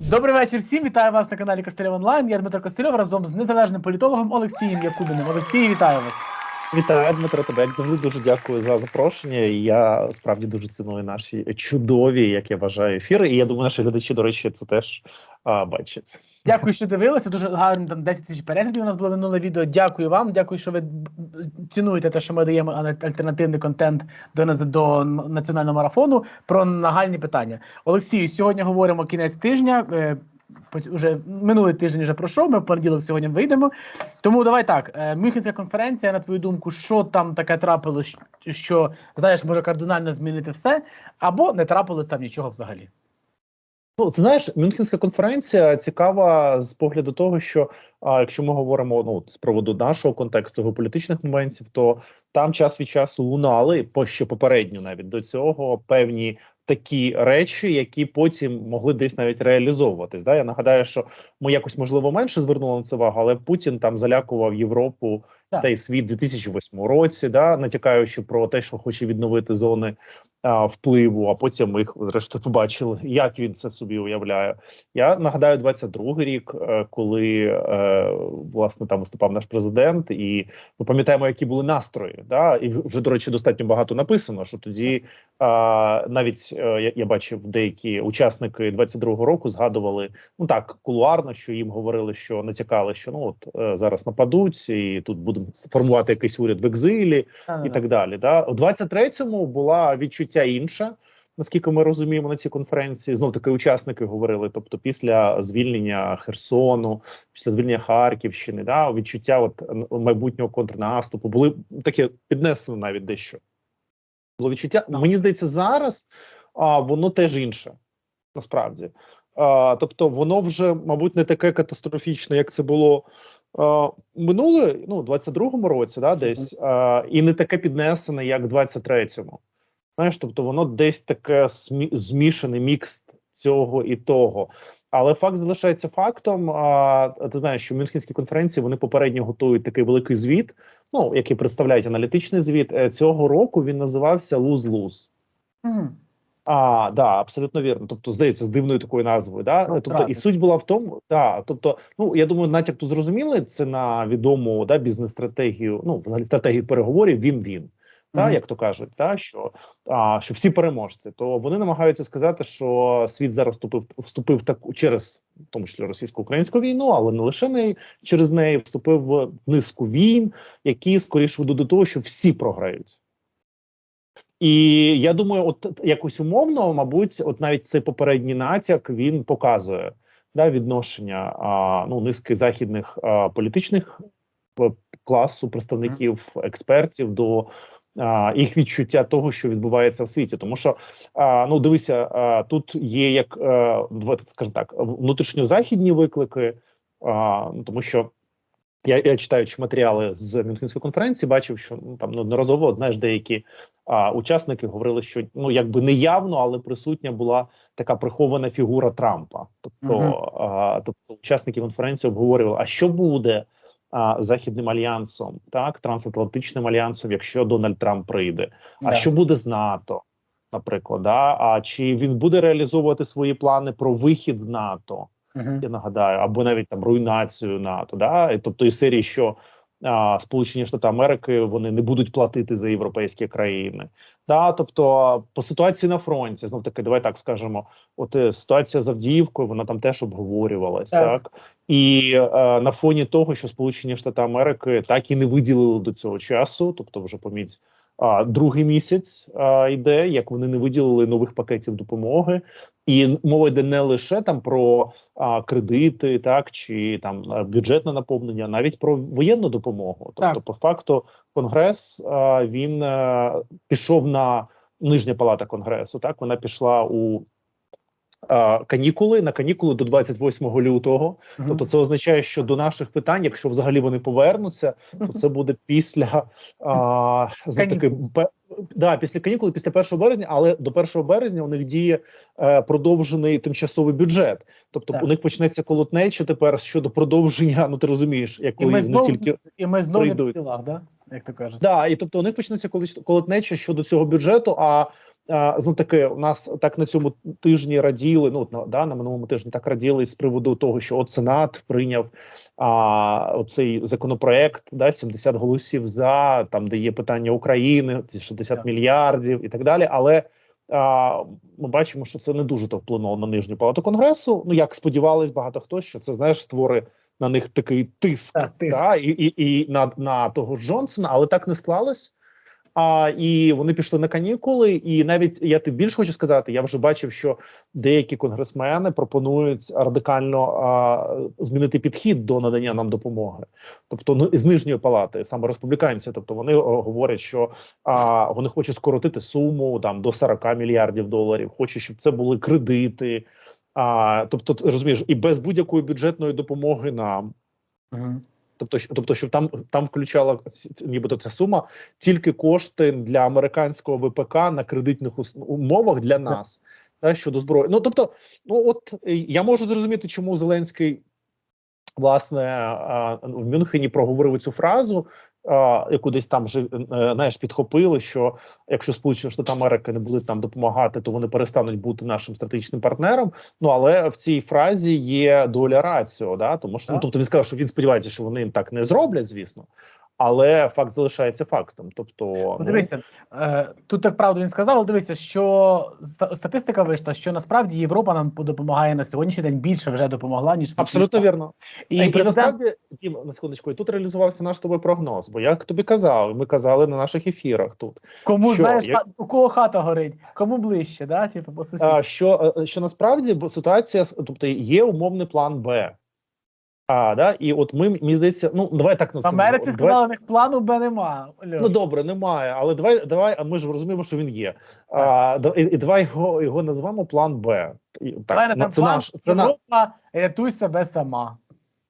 Добрий вечір всім. Вітаю вас на каналі Костельов Онлайн. Я Дмитро Костельов разом з незалежним політологом Олексієм Якубиним. Олексій, вітаю вас. Вітаю, Дмитро. Тебе як завжди дуже дякую за запрошення. Я справді дуже ціную наші чудові, як я вважаю, ефіри. І я думаю, наші глядачі, до речі, це теж а, бачать. Дякую, що дивилися. Дуже гарно там 10 тисяч переглядів. У нас було минуле відео. Дякую вам. Дякую, що ви цінуєте те, що ми даємо альтернативний контент до до національного марафону про нагальні питання. Олексію, сьогодні говоримо кінець тижня. е, Уже минулий тиждень вже пройшов. Ми в понеділок сьогодні вийдемо. Тому давай так. е, Мюнхенська конференція, на твою думку, що там таке трапилось, що знаєш, може кардинально змінити все, або не трапилось там нічого взагалі. Ну, ти знаєш, Мюнхенська конференція цікава з погляду того, що а, якщо ми говоримо ну з приводу нашого контексту геополітичних моментів, то там час від часу лунали по ще попередньо, навіть до цього певні такі речі, які потім могли десь навіть реалізовуватись. Да? Я нагадаю, що ми якось можливо менше звернули на це увагу, але Путін там залякував Європу Так. та й світ у 2008 році, да, натякаючи про те, що хоче відновити зони впливу. А потім ми їх зрештою побачили, як він це собі уявляє. Я нагадаю, 22-й рік, е, коли е, власне там виступав наш президент, і ми пам'ятаємо, які були настрої. Да? І вже до речі, достатньо багато написано. Що тоді навіть е, я, бачив деякі учасники 22-го року згадували ну так кулуарно, що їм говорили, що натякали, що ну от зараз нападуть, і тут будемо формувати якийсь уряд в екзилі і так далі. Да? У 23-му була відчуття інше. Наскільки ми розуміємо на цій конференції, знов таки учасники говорили. Тобто, після звільнення Херсону, після звільнення Харківщини, да, відчуття от майбутнього контрнаступу були таке піднесено навіть дещо. Було відчуття. Мені здається, зараз а, воно теж інше, насправді. А, тобто, воно вже, мабуть, не таке катастрофічне, як це було а, минуле, ну, 22-му році, да, десь, а, і не таке піднесене, як в 23-му. Знаєш, тобто воно десь таке змішаний мікс цього і того. Але факт залишається фактом. А ти знаєш, що в Мюнхенській конференції вони попередньо готують такий великий звіт, ну який представляють аналітичний звіт. Е, Цього року він називався Луз-Луз. Мгм. А, да, абсолютно вірно. Тобто, здається, з дивною такою назвою. Да? Ну, тобто, правда. і суть була в тому, да, тобто, ну я думаю, натяк тут зрозуміли це на відому да, бізнес-стратегію, ну, взагалі стратегію переговорів. Він він. Та, як то кажуть, та що а, що всі переможці, то вони намагаються сказати, що світ зараз вступив вступив таку через в тому числі російсько-українську війну, але не лише неї через неї вступив в низку війн, які скоріше ведуть до того, що всі програють. І я думаю, от якось умовно, мабуть, от навіть цей попередній натяк він показує да, відношення а, ну, низки західних а, політичних е, класу представників експертів до їх відчуття того, що відбувається в світі. Тому що а, ну дивися, а, тут є як а, давайте так, внутрішньозахідні виклики, а, ну, тому що. Я, я читаючи матеріали з Мюнхенської конференції, бачив, що ну там неодноразово знаєш, деякі а, учасники говорили, що ну якби не явно, але присутня була така прихована фігура Трампа. Тобто, Мгм. а, тобто учасники конференції обговорювали, а що буде а, західним альянсом, так трансатлантичним альянсом, якщо Дональд Трамп прийде. А що буде з НАТО, наприклад, да? а чи він буде реалізовувати свої плани про вихід з НАТО? Мгм. я нагадаю, або навіть там руйнацію НАТО, да і тобто із серії, що а, Сполучені Штати Америки вони не будуть платити за європейські країни. Да, тобто по ситуації на фронті, знов таки, давай так скажемо. От е, ситуація з Авдіївкою, вона там теж обговорювалась, Так. так, і е, на фоні того, що Сполучені Штати Америки так і не виділили до цього часу, тобто вже поміть. А другий місяць а, йде, як вони не виділили нових пакетів допомоги, і мова йде не лише там про а, кредити, так чи там бюджетне наповнення, а навіть про воєнну допомогу. Тобто, Так. по факту, конгрес а, він а, пішов на нижня палата конгресу. Так вона пішла у канікули на канікули до 28 лютого. Мгм. Тобто, це означає, що до наших питань, якщо взагалі вони повернуться, то це буде після а, знов таки да, після канікули, після 1 березня, але до 1 березня у них діє е, продовжений тимчасовий бюджет. Тобто Так. у них почнеться колотнеча тепер щодо продовження. Ну ти розумієш, як І коли ми вони тільки і ми знову в ділах, да? як то кажуть. да, і тобто у них почнеться колотнеча щодо цього бюджету. А знов таки у нас так на цьому тижні раділи. Ну на да на минулому тижні так раділи з приводу того, що от Сенат прийняв а, оцей законопроект, да 70 голосів за там, де є питання України, ці 60 Так. мільярдів і так далі. Але а, ми бачимо, що це не дуже то вплинуло на нижню палату конгресу. Ну як сподівались багато хто, що це знаєш створить на них такий тиск, Так, тиск. Да, і, і, і на, на того Джонсона, але так не склалось. А і вони пішли на канікули, і навіть я тобі більше хочу сказати, я вже бачив, що деякі конгресмени пропонують радикально а, змінити підхід до надання нам допомоги, тобто ну, з нижньої палати, саме республіканці. Тобто вони о, говорять, що а, вони хочуть скоротити суму там до 40 мільярдів доларів, хочуть, щоб це були кредити. А, тобто, розумієш, і без будь-якої бюджетної допомоги нам. Мгм. Тобто, тобто, щоб там там включала нібито ця сума тільки кошти для американського ВПК на кредитних умовах для нас, та щодо зброї. Ну тобто, ну от е, я можу зрозуміти, чому Зеленський власне в Мюнхені проговорив цю фразу, яку десь там вже знаєш, підхопили. Що якщо Сполучені Штати Америки не будуть нам допомагати, то вони перестануть бути нашим стратегічним партнером. Ну але в цій фразі є доля раціо, да тому що ну, тобто він сказав, що він сподівається, що вони так не зроблять, звісно. Але факт залишається фактом. Тобто, Ну, дивися, е, тут так правду він сказав, але дивися, що статистика вийшла, що насправді Європа нам допомагає на сьогоднішній день більше вже допомогла, ніж абсолютно вірно. І, І, і президент насправді, Дім, на секундочку, і тут реалізувався наш тобі прогноз. Бо як тобі казав, ми казали на наших ефірах тут. кому що, знаєш, як- у кого хата горить, кому ближче, да? Типу, по сусідству. А, що, е, що насправді бо ситуація, тобто є умовний план Б. А, да? І от ми, мені здається, ну давай так В називаємо. Америці Давай- сказали, у них плану Б нема. Льош. Ну добре, немає, але давай, давай, а ми ж розуміємо, що він є. А, і, і давай його, його назвемо план Б. Так, на це план наш, це на, рятуй себе сама.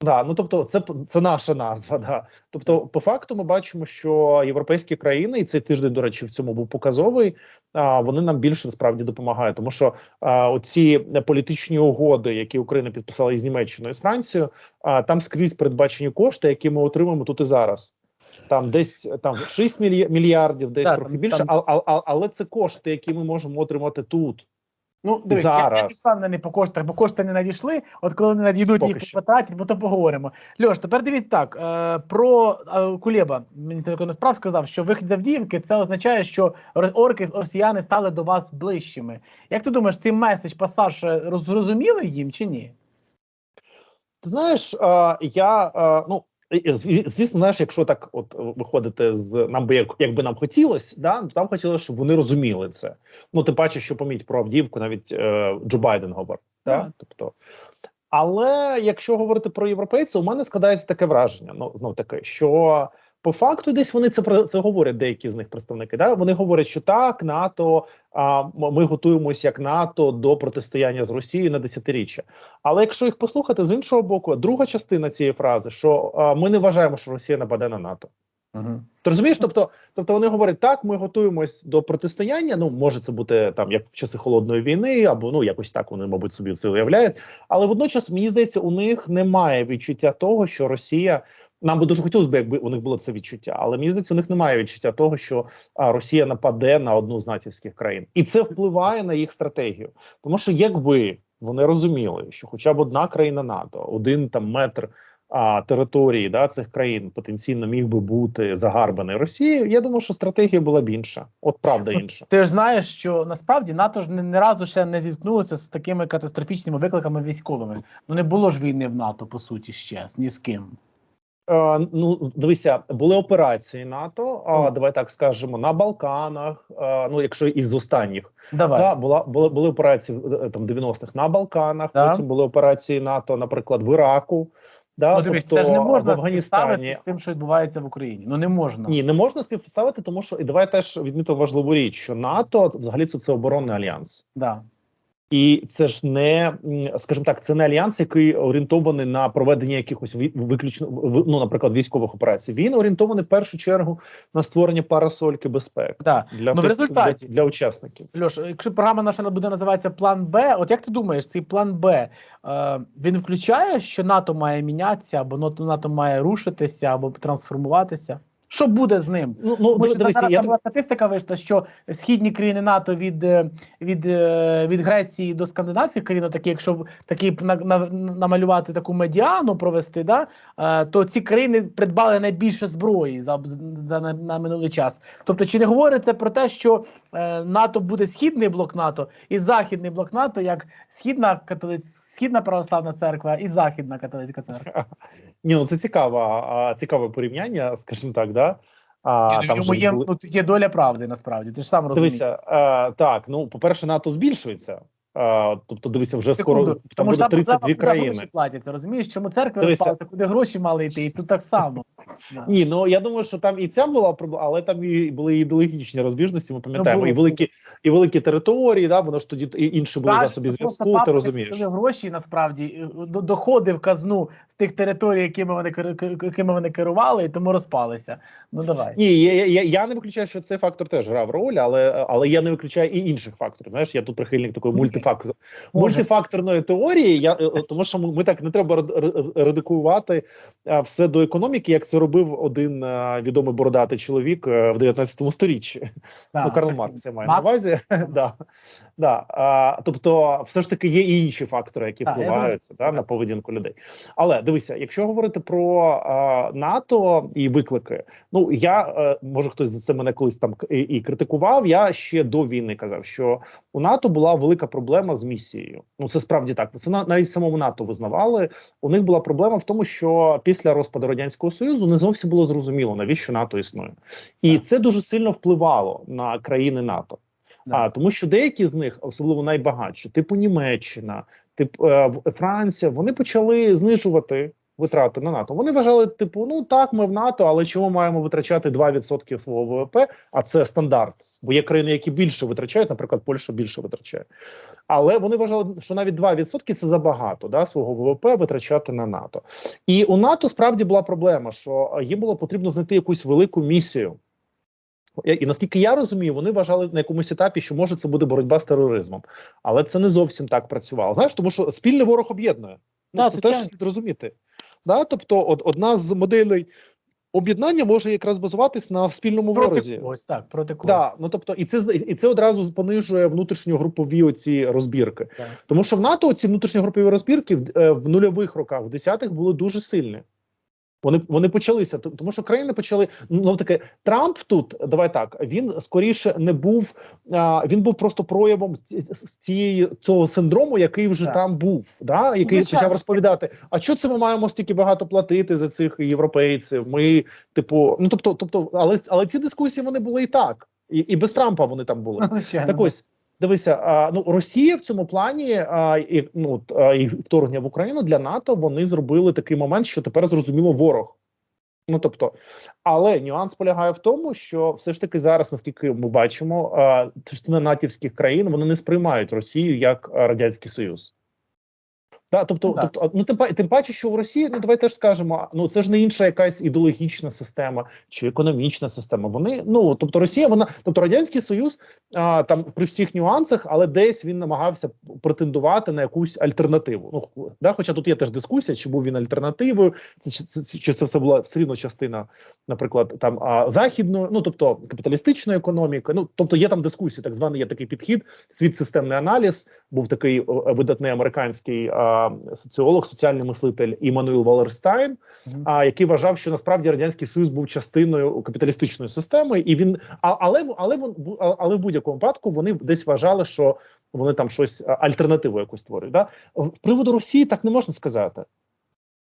Да, ну тобто, це це наша назва. Да. Тобто, по факту, ми бачимо, що європейські країни, і цей тиждень, до речі, в цьому був показовий. Вони нам більше насправді допомагають, тому що оці політичні угоди, які Україна підписала із Німеччиною і з Францією, а там скрізь передбачені кошти, які ми отримуємо тут і зараз. Там десь там 6 мільярдів, десь Так, трохи більше, там- а, а, а, але це кошти, які ми можемо отримати тут. Ну, дивись, я, я не Зараз. впевнений по коштах, бо кошти не надійшли. От коли вони надійдуть, Поки їх потратять, бо то поговоримо. Льош, тепер дивіться так. Е, про е, Кулєба, міністр закордонних справ, сказав, що вихід з Авдіївки це означає, що орки, росіяни стали до вас ближчими. Як ти думаєш, цей меседж, пасаж е, зрозуміли їм чи ні? Ти знаєш, е, я е, ну звісно, знаєш, якщо так от е, виходити з нам би як якби нам хотілося, да то там хотілося, щоб вони розуміли це. Ну, ти бачиш, що поміть про Авдіївку, навіть е, Джо Байден говорить. Да? Так. Тобто, але якщо говорити про європейців, у мене складається таке враження. Ну знов таки, що по факту десь вони це про це говорять, деякі з них представники. Да? Вони говорять, що так, НАТО, а ми готуємося як НАТО до протистояння з Росією на десятиріччя. Але якщо їх послухати з іншого боку, друга частина цієї фрази, що а, ми не вважаємо, що Росія нападе на НАТО. Угу. Ти розумієш? Тобто, тобто вони говорять, так, ми готуємось до протистояння. Ну, може, це бути там як в часи холодної війни, або ну якось так вони, мабуть, собі це уявляють. Але водночас, мені здається, у них немає відчуття того, що Росія. Нам би дуже хотілося б, якби у них було це відчуття, але мені здається, у них немає відчуття того, що а, Росія нападе на одну з натівських країн, і це впливає на їх стратегію. Тому що якби вони розуміли, що хоча б одна країна НАТО, один там метр а, території да, цих країн потенційно міг би бути загарбаний Росією, я думаю, що стратегія була б інша. От правда інша. Ти ж знаєш, що насправді НАТО ж не, не разу ще не зіткнулося з такими катастрофічними викликами військовими. Ну не було ж війни в НАТО, по суті, ще ні з ким. Е, ну, дивися, були операції НАТО. А, давай так скажемо, на Балканах. е, ну, якщо із останніх, Давай. да, була були, були операції е, там 90-х на Балканах. Да. Потім були операції НАТО, наприклад, в Іраку. Да, ну, тобто, це ж не в можна Афганістані. співставити з тим, що відбувається в Україні. Ну не можна. Ні, не можна співставити, тому що і давай теж відмітимо важливу річ, що НАТО взагалі це, це оборонний альянс. Да. І це ж не, скажімо так, це не альянс, який орієнтований на проведення якихось виключно ну, наприклад, військових операцій. Він орієнтований в першу чергу на створення парасольки безпеки Да. для Ну, в результаті- для, для учасників. Льош, якщо програма наша буде називатися План Б, от як ти думаєш, цей план Б е, він включає, що НАТО має мінятися, або НАТО має рушитися, або трансформуватися? Що буде з ним? Ну, ну Тому дивися, зараз я була статистика вийшла, що східні країни НАТО від, е, від, е, від Греції до скандинавських країн, такі, якщо такі на, на, намалювати таку медіану провести, да, е, то ці країни придбали найбільше зброї за, за на, на минулий час. Тобто, чи не говорить це про те, що е, НАТО буде східний блок НАТО і західний блок НАТО, як східна католицька східна православна церква і західна католицька церква? Ні, ну це цікава, цікаве порівняння, скажімо так, да. А, Ні, ну, там йому є, були- ну, є доля правди, насправді. Ти ж сам розумієш. Дивися, е, так, ну, по-перше, НАТО збільшується. Тобто, дивися, вже скоро Секунду. там Тому буде там 32 куди країни. гроші платяться, розумієш? Чому церкви розпалися, куди гроші мали йти, і тут так само. Ні, ну я думаю, що там і ця була проблема, але там і були ідеологічні розбіжності. Ми пам'ятаємо, було. і великі, і великі території. Да, воно ж тоді інші були засоби зв'язку. Ти розумієш? гроші насправді е, доходи в казну з тих територій, якими вони якими вони керували, і тому розпалися. Ну давай. Ні, я, я, я не виключаю, що цей фактор теж грав роль, але але я не виключаю і інших факторів. Знаєш, я тут прихильник такої Окей. мультифактор мультифакторної теорії. Я е, е, тому, що ми, так не треба ред- редукувати е, все до економіки, як це робив один відомий бородатий чоловік в 19 сторіччі. Так, ну, Карл Маркс я маю Маркс? на увазі. да. Да. А, тобто, все ж таки є і інші фактори, які впливаються да, на поведінку людей. Але дивися, якщо говорити про а, НАТО і виклики, ну я е, може хтось за це мене колись там і, і критикував. Я ще до війни казав, що у НАТО була велика проблема з місією. Ну це справді так. Це на- навіть самому НАТО визнавали. У них була проблема в тому, що після розпаду радянського союзу не зовсім було зрозуміло, навіщо НАТО існує, і Так. це дуже сильно впливало на країни НАТО. Да. А тому, що деякі з них, особливо найбагатші, типу Німеччина, тип е, Франція, вони почали знижувати витрати на НАТО. Вони вважали, типу, ну так, ми в НАТО, але чому маємо витрачати 2% свого ВВП? А це стандарт. Бо є країни, які більше витрачають, наприклад, Польща більше витрачає. Але вони вважали, що навіть 2% це забагато да, свого ВВП витрачати на НАТО. І у НАТО справді була проблема, що е, їм було потрібно знайти якусь велику місію. І наскільки я розумію, вони вважали на якомусь етапі, що може це буде боротьба з тероризмом, але це не зовсім так працювало. Знаєш, тому що спільний ворог об'єднує. Ну, Да, це теж слід розуміти. Да? Тобто, од, одна з моделей об'єднання може якраз базуватись на спільному проти ворозі. Ось так, проти когось. Да, ну тобто, і це і це одразу понижує внутрішньогрупові оці розбірки. Так. Тому що в НАТО ці внутрішньогрупові розбірки в, е, в нульових роках, в десятих були дуже сильні. Вони вони почалися, тому що країни почали ну таке. Трамп тут давай так. Він скоріше не був. А, він був просто проявом цієї цього синдрому, який вже Так. там був, да який Звичайно. почав розповідати. А що це ми маємо стільки багато платити за цих європейців? Ми, типу, ну тобто, тобто, але але ці дискусії вони були і так, і, і без Трампа вони там були. Звичайно. Так ось дивися, ну Росія в цьому плані і, ну, і вторгнення в Україну для НАТО вони зробили такий момент, що тепер зрозуміло ворог. Ну тобто, але нюанс полягає в тому, що все ж таки зараз, наскільки ми бачимо, частина натівських країн вони не сприймають Росію як радянський союз. Да, тобто, Ну, так. тобто, ну тим, па- тим паче, що в Росії, ну давай теж скажемо, ну це ж не інша якась ідеологічна система чи економічна система. Вони ну тобто Росія, вона, тобто радянський союз, а, там при всіх нюансах, але десь він намагався претендувати на якусь альтернативу. Ну да, хоча тут є теж дискусія, чи був він альтернативою, чи, чи, чи це все була все рівно частина, наприклад, там а, західної, ну тобто капіталістичної економіки. Ну тобто є там дискусії, так званий є такий підхід, світ системний аналіз. Був такий о, видатний американський а, соціолог, соціальний мислитель Іммануїл Валерстайн, а який вважав, що насправді радянський союз був частиною капіталістичної системи, і він а, але але бу- але в будь-якому випадку вони десь вважали, що вони там щось альтернативу якусь створюють. Да? В приводу Росії так не можна сказати.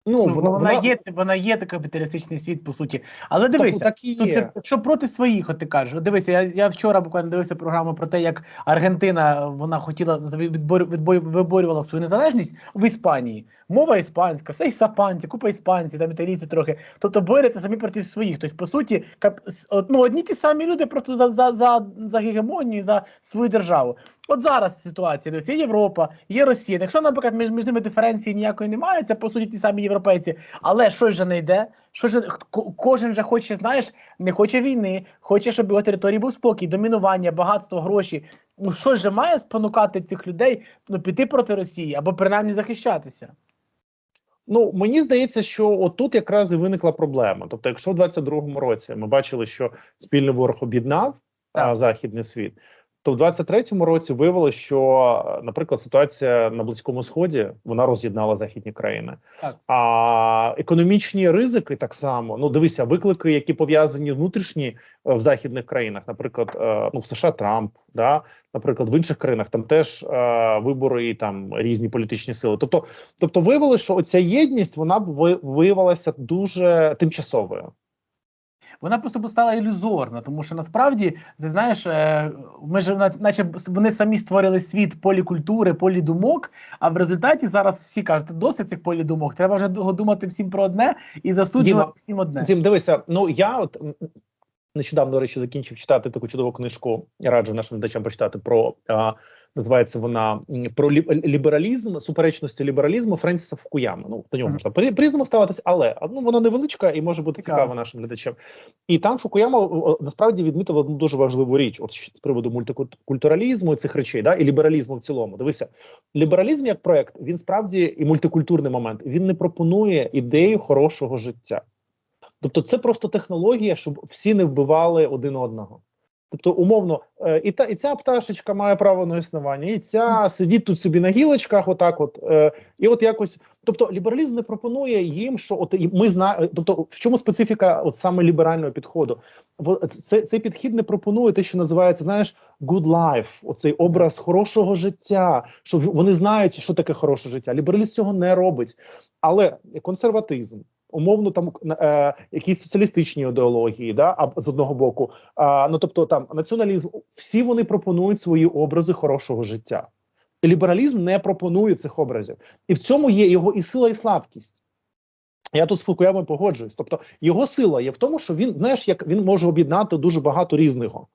Ну, Ну, вона, вона, є, вона є такий капіталістичний світ, по суті. Але дивися, так і є. це що проти своїх, от ти кажеш. Дивися, я, я вчора буквально дивився програму про те, як Аргентина вона хотіла відбор, відбор, виборювала свою незалежність в Іспанії. Мова іспанська, все іспанці, купа іспанців, там італійці трохи. Тобто борються самі проти своїх. Тобто, по суті, кап, ну, одні ті самі люди просто за, за, за, за гегемонію, за свою державу. От зараз ситуація, дивись, є Європа, є Росія. Якщо, наприклад, між, між ними диференції ніякої немає, це по суті ті самі європейці, але щось же не йде. Що ж кожен же хоче, знаєш, не хоче війни, хоче, щоб його території був спокій, домінування, багатство, гроші. Ну що ж має спонукати цих людей ну, піти проти Росії або принаймні захищатися? Ну мені здається, що отут якраз і виникла проблема. Тобто, якщо в 22-му році ми бачили, що спільний ворог об'єднав західний світ, то в 23-му році виявилося, що, е, наприклад, ситуація на близькому сході вона роз'єднала західні країни. Так. А економічні ризики так само. Ну дивися, виклики, які пов'язані внутрішні е, в західних країнах, наприклад, е, ну в США Трамп, да, наприклад, в інших країнах там теж е, вибори і там різні політичні сили. Тобто, тобто виявилося, що оця єдність вона б ви- виявилася дуже тимчасовою. Вона просто стала ілюзорна, тому що насправді ти знаєш, е, ми ж на- наче вони самі створили світ полікультури, полідумок. А в результаті зараз всі кажуть, досить цих полідумок. Треба вже ду- думати всім про одне і засуджувати всім одне. Дім, дивися, ну я от нещодавно, до речі, закінчив читати таку чудову книжку. Я раджу нашим глядачам почитати про а, називається вона про лібералізм, суперечності лібералізму Френсіса Фукуяма. Ну до нього можна по різному ставитись, але ну вона невеличка і може бути Цікаво. цікава нашим глядачам. І там Фукуяма насправді відмітив одну дуже важливу річ: от з приводу мультикультуралізму і цих речей, да, і лібералізму в цілому. Дивися, лібералізм як проект він справді і мультикультурний момент. Він не пропонує ідею хорошого життя. Тобто, це просто технологія, щоб всі не вбивали один одного. Тобто, умовно, е, і та і ця пташечка має право на існування, і ця сидіть тут собі на гілочках, отак, от е, і от якось. Тобто, лібералізм не пропонує їм, що от ми знаємо. Тобто, в чому специфіка от саме ліберального підходу? Це цей підхід не пропонує те, що називається, знаєш, good life, оцей образ хорошого життя. Що вони знають, що таке хороше життя. Лібералізм цього не робить, але консерватизм. Умовно, там е, якісь соціалістичні ідеології, да, а з одного боку, а, ну тобто там націоналізм, всі вони пропонують свої образи хорошого життя. Лібералізм не пропонує цих образів, і в цьому є його і сила, і слабкість. Я тут з Фукуямою погоджуюсь. Тобто його сила є в тому, що він знаєш, як він може об'єднати дуже багато різного.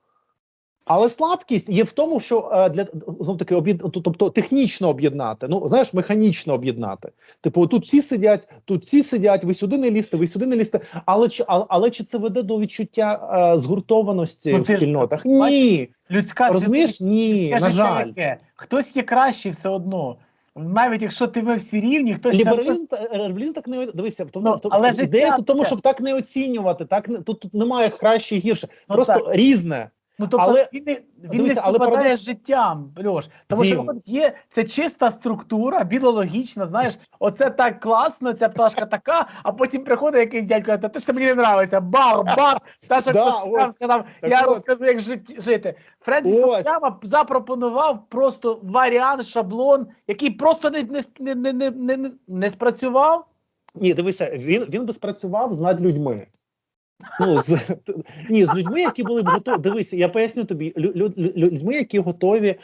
Але слабкість є в тому, що е, для знов таки об'єд... тобто технічно об'єднати, ну знаєш, механічно об'єднати. Типу, тут ці сидять, тут ці сидять, ви сюди не лізьте, ви сюди не лізьте. Але чи але, але чи це веде до відчуття е, згуртованості Ну, в ти ж спільнотах? Ні, Людська розумієш? Ні, людське на жаль. яке? Хтось є кращий все одно. Навіть якщо ти ми всі рівні, хтось Лібералізм, та- е, лібералізм так не дивися, в тому, Ну, в тому- але ідея в тому, щоб так не оцінювати, так не тут, тут немає краще і гірше, Ну, просто так. різне. Ну тобто Але- він, не- він дивися, не але співпадає з життям, Льош. Тому що от є це чиста структура, біологічна. Знаєш, оце так класно, ця пташка така, а потім приходить якийсь дядько, каже, ти ж мені не нравишся. Бах, бах, пташок Да, сказав, Так я от. розкажу, як жит- жити. Френсіс Ось. Запропонував просто варіант, шаблон, який просто не, не, не, не, не, не, спрацював. Ні, дивися, він він би спрацював з надлюдьми. Ну, з, ні, з людьми, які були б готові. Дивися, я поясню тобі, лю, лю, лю- людьми, які готові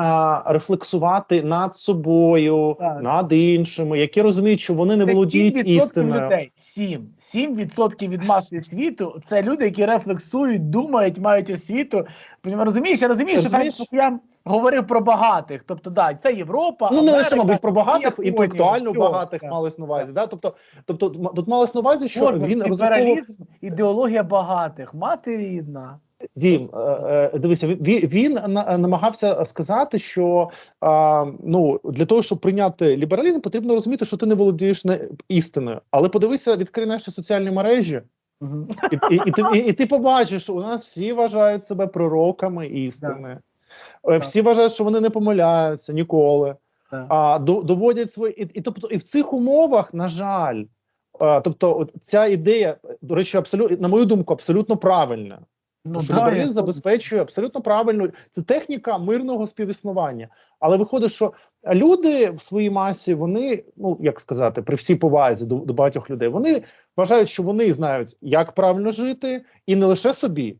а, рефлексувати над собою, Так. над іншими, які розуміють, що вони не Це володіють 7% істиною. людей. 7. 7% від маси світу це люди, які рефлексують, думають, мають освіту. Розумієш, я розумію, що Розумієш? Френк Фукуям говорив про багатих. Тобто, да, це Європа. Ну, не лише, мабуть, про багатих, Японія, інтелектуально багатих Так. малось на увазі. Да? Тобто, тобто тут малось на увазі, що Кожен він лібералізм, ідеологія багатих, мати рідна. Дім, е, е, дивися, він, він на- намагався сказати, що ну для того, щоб прийняти лібералізм, потрібно розуміти, що ти не володієш не істиною. Але подивися, відкрий наші соціальні мережі, і, і, і, і, і ти побачиш, у нас всі вважають себе пророками істини. Е, Всі вважають, що вони не помиляються ніколи. А до, доводять свої і, і тобто, і в цих умовах, на жаль, а, тобто, ця ідея, до речі, абсолютно на мою думку, абсолютно правильна. Ну, що да, лібералізм я- забезпечує абсолютно правильно. Це техніка мирного співіснування. Але виходить, що люди в своїй масі, вони, ну як сказати, при всій повазі до, до багатьох людей, вони вважають, що вони знають, як правильно жити, і не лише собі,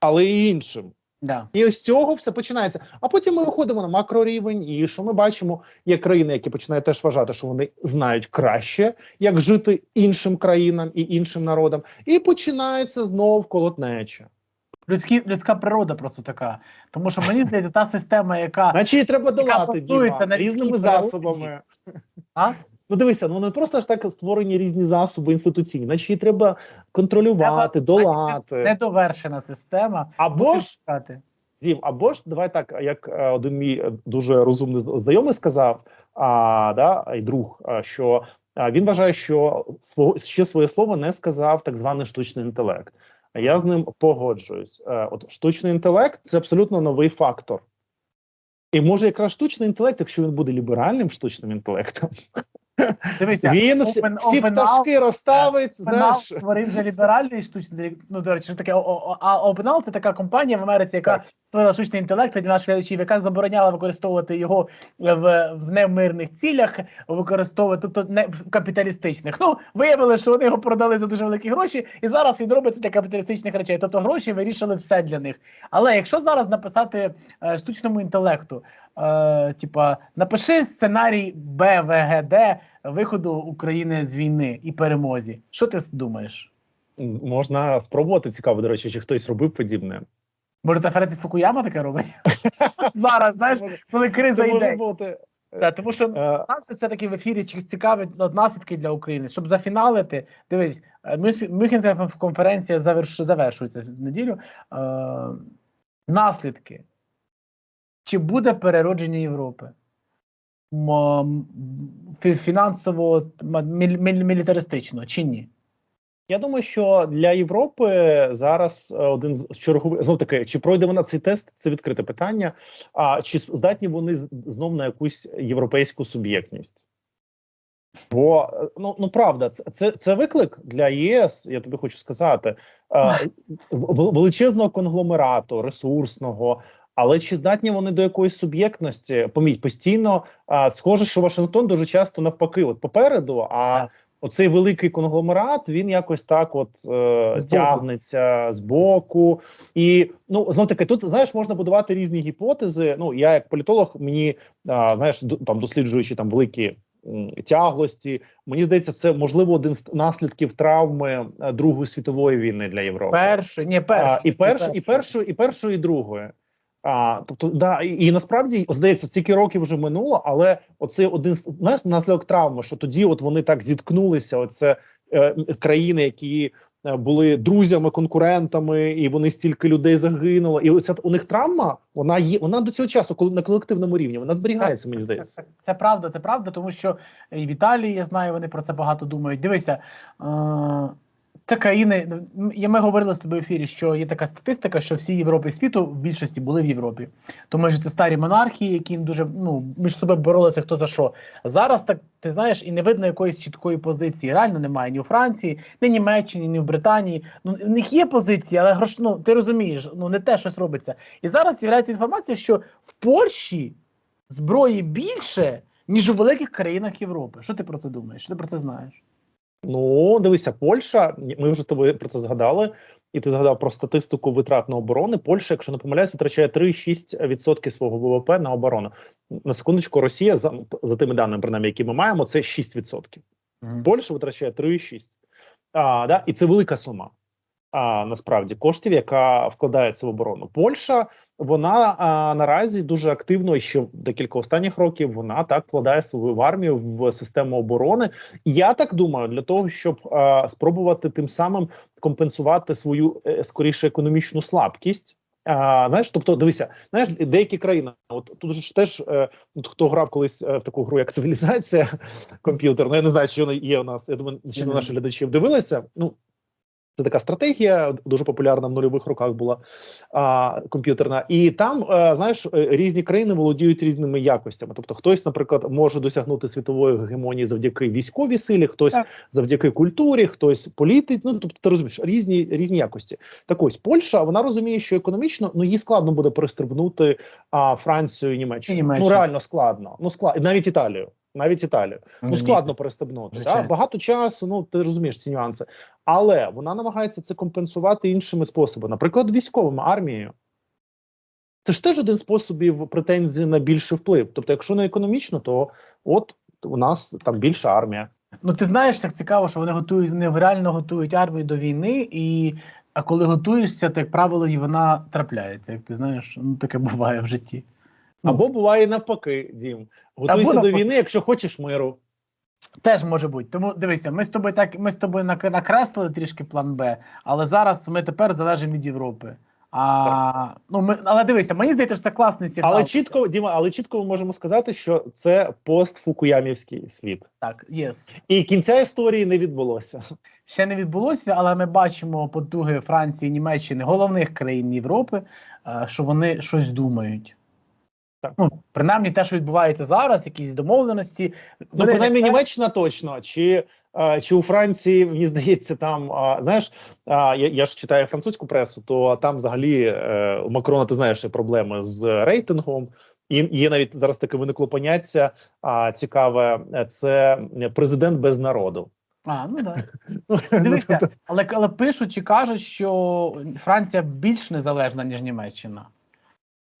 але й іншим. Да. І ось цього все починається. А потім ми виходимо на макрорівень, і що ми бачимо, є країни, які починають теж вважати, що вони знають краще, як жити іншим країнам і іншим народам, і починається знов колотнеча. Людські, людська природа просто така. Тому що мені здається, та система, яка. Значить, її треба долати Діма, на різними засобами. А? Ну дивися, ну не просто ж так створені різні засоби інституційні, значить її треба контролювати, Треба, долати. Недовершена система. Або ж. Дім, або ж давай так, як е, один мій е, дуже розумний знайомий сказав, а, да, і друг, що він вважає, що свого ще своє слово не сказав так званий штучний інтелект. Я з ним погоджуюсь. Е, От штучний інтелект це абсолютно новий фактор. І може якраз штучний інтелект, якщо він буде ліберальним штучним інтелектом, Дивися, він Open- всі OpenAI- пташки розставить. Пенал Знаєш, створив вже ліберальний штучний. Ну, до речі, що таке а OpenAI – це така компанія в Америці, яка створила штучний інтелект для наших глядачів, яка забороняла використовувати його в, в немирних цілях, використовувати тобто не в капіталістичних. Ну виявили, що вони його продали за дуже великі гроші, і зараз він робиться для капіталістичних речей. Тобто гроші вирішили все для них. Але якщо зараз написати е, штучному інтелекту, е, типа напиши сценарій БВГД виходу України з війни і перемозі. Що ти думаєш? можна спробувати цікаво, до речі, чи хтось робив подібне. Може, та Ферет Фукуяма таке робить? Зараз, знаєш, коли криза це може йде. бути. Та, тому що Е, нас все-таки в ефірі цікавить наслідки для України. Щоб зафіналити, дивись, е, Мюнхен- Мюнхенська конференція заверш, завершується в неділю. Е, наслідки. Чи буде переродження Європи? Фінансово, мілітаристично, чи ні? Я думаю, що для Європи зараз е, один з чергових знов таки, чи пройде вона цей тест, це відкрите питання. А чи здатні вони знов на якусь європейську суб'єктність? Бо е, ну ну правда, це, це це виклик для ЄС. Я тобі хочу сказати е, величезного конгломерату, ресурсного. Але чи здатні вони до якоїсь суб'єктності? Поміть постійно а, схоже, що Вашингтон дуже часто навпаки, от попереду, а Так. оцей великий конгломерат він якось так, от е, Збоку. тягнеться з боку. І ну знов таки, тут знаєш, можна будувати різні гіпотези. Ну я як політолог, мені а, знаєш, там досліджуючи там великі. Тяглості, мені здається, це можливо один з наслідків травми е, Другої світової війни для Європи. Перше, ні, перше. А, і перш, і першої, і першої, і другої. А, тобто, да, і, і насправді здається, стільки років вже минуло, але оце один знаєш, наслідок травми, що тоді от вони так зіткнулися. Оце е, країни, які е, були друзями, конкурентами, і вони стільки людей загинуло. І оця у них травма, вона є. Вона до цього часу, коли на колективному рівні, вона зберігається. Мені здається. Це, правда, це правда, тому що і в Італії, я знаю, вони про це багато думають. Дивися, е, це країни. я- Ми говорили з тобою в ефірі, що є така статистика, що всі Європи світу в більшості були в Європі. Тому що це старі монархії, які дуже ну між собою боролися хто за що. Зараз так ти знаєш, і не видно якоїсь чіткої позиції. Реально немає ні у Франції, ні Німеччині, ні в Британії. Ну в них є позиції, але грош, ну, ти розумієш, ну не те щось робиться. І зараз з'являється інформація, що в Польщі зброї більше, ніж у великих країнах Європи. Що ти про це думаєш? Що ти про це знаєш? Ну, дивися, Польща. Ми вже тобі про це згадали, і ти згадав про статистику витрат на оборони. Польща, якщо не помиляюсь, витрачає 3-6% свого ВВП на оборону. На секундочку, Росія за, за тими даними, принаймні, які ми маємо, це 6%. Польща витрачає 3,6. А, да? І це велика сума. А, насправді коштів, яка вкладається в оборону. Польща вона а, наразі дуже активно і ще декілька останніх років вона так вкладає свою в армію в систему оборони. І я так думаю, для того, щоб а, спробувати тим самим компенсувати свою е, скоріше економічну слабкість. А, знаєш, тобто, дивися, знаєш, деякі країни, от тут ж теж е, от хто грав колись е, в таку гру, як цивілізація комп'ютерна. Я не знаю, чи вона є у нас. Я думаю, чи Мгм. наші глядачів дивилися. Ну це така стратегія, дуже популярна в нульових роках була а, комп'ютерна, і там а, знаєш, е, різні країни володіють різними якостями. Тобто, хтось, наприклад, може досягнути світової гегемонії завдяки військовій силі, хтось Так. завдяки культурі, хтось політиці. Ну тобто, ти розумієш, різні різні якості. Так ось Польща вона розуміє, що економічно ну їй складно буде перестрибнути а, Францію і Німеччину. Німеччину. Ну реально складно. Ну склад навіть Італію. Навіть Італію. Ну складно перестебнути. Да? Багато часу, ну ти розумієш ці нюанси. Але вона намагається це компенсувати іншими способами, наприклад, військовими армією. Це ж теж один з способів претензії на більший вплив. Тобто, якщо не економічно, то от у нас там більша армія. Ну ти знаєш, як цікаво, що вони готують, вони реально готують армію до війни, і а коли готуєшся, то як правило, і вона трапляється. Як ти знаєш, ну таке буває в житті. Або буває навпаки, Дім. Готуйся до війни, якщо хочеш миру. Теж може бути. Тому дивися, ми з тобою так ми з тобою нак- накреслили трішки план Б, але зараз ми тепер залежимо від Європи. А, ну, ми, але дивися, мені здається, що це класний сигнал. Але чітко, Діма, але чітко ми можемо сказати, що це постфукуямівський світ. Так, єс. І кінця історії не відбулося. Ще не відбулося, але ми бачимо потуги Франції, Німеччини, головних країн Європи, е, що вони щось думають. Так. Ну, принаймні, те, що відбувається зараз, якісь домовленості. Ну, принаймні, не- Німеччина точно. Чи, е, чи у Франції, мені здається, там а, знаєш, а, я, я ж читаю французьку пресу, то там взагалі е, у Макрона, ти знаєш, є проблеми з рейтингом. І є навіть зараз таке виникло поняття а, цікаве: це президент без народу. А, ну так. Ну, Дивися, тобто, але, але пишуть і кажуть, що Франція більш незалежна, ніж Німеччина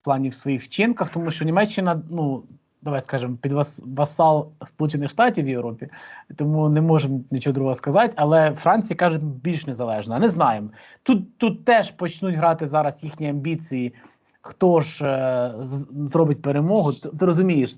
плані в своїх вчинках, тому що Німеччина, ну давай скажемо, під вас васал Сполучених Штатів в Європі, тому не можемо нічого другого сказати. Але Франція каже більш незалежна. Не знаємо. Тут, тут теж почнуть грати зараз їхні амбіції. Хто ж е, зробить перемогу? Ти, ти розумієш,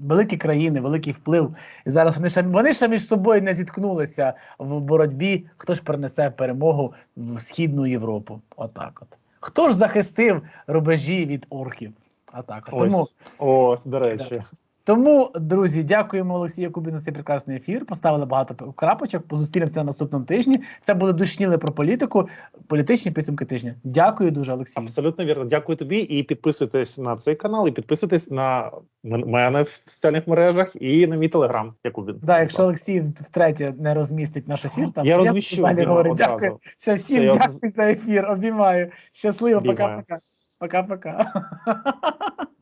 великі країни, великий вплив. І зараз вони ще вони ще між собою не зіткнулися в боротьбі. Хто ж принесе перемогу в східну Європу? Отак, от хто ж захистив рубежі від орків? А так, Ось, Тому, о, до речі. Тому, друзі, дякуємо Олексію Кубіну за цей прекрасний ефір. Поставили багато крапочок. Позустрінемося на наступному тижні. Це були душніли про політику, політичні підсумки тижня. Дякую дуже, Олексію. Абсолютно вірно. Дякую тобі. І підписуйтесь на цей канал, і підписуйтесь на мене в соціальних мережах і на мій телеграм. Якубін. Да, якщо Олексій втретє не розмістить наш ефір, там я розміщу говорю. Дякую. Все, всім Це я за ефір. Обіймаю. Щасливо, пока-пока. Пока-пока.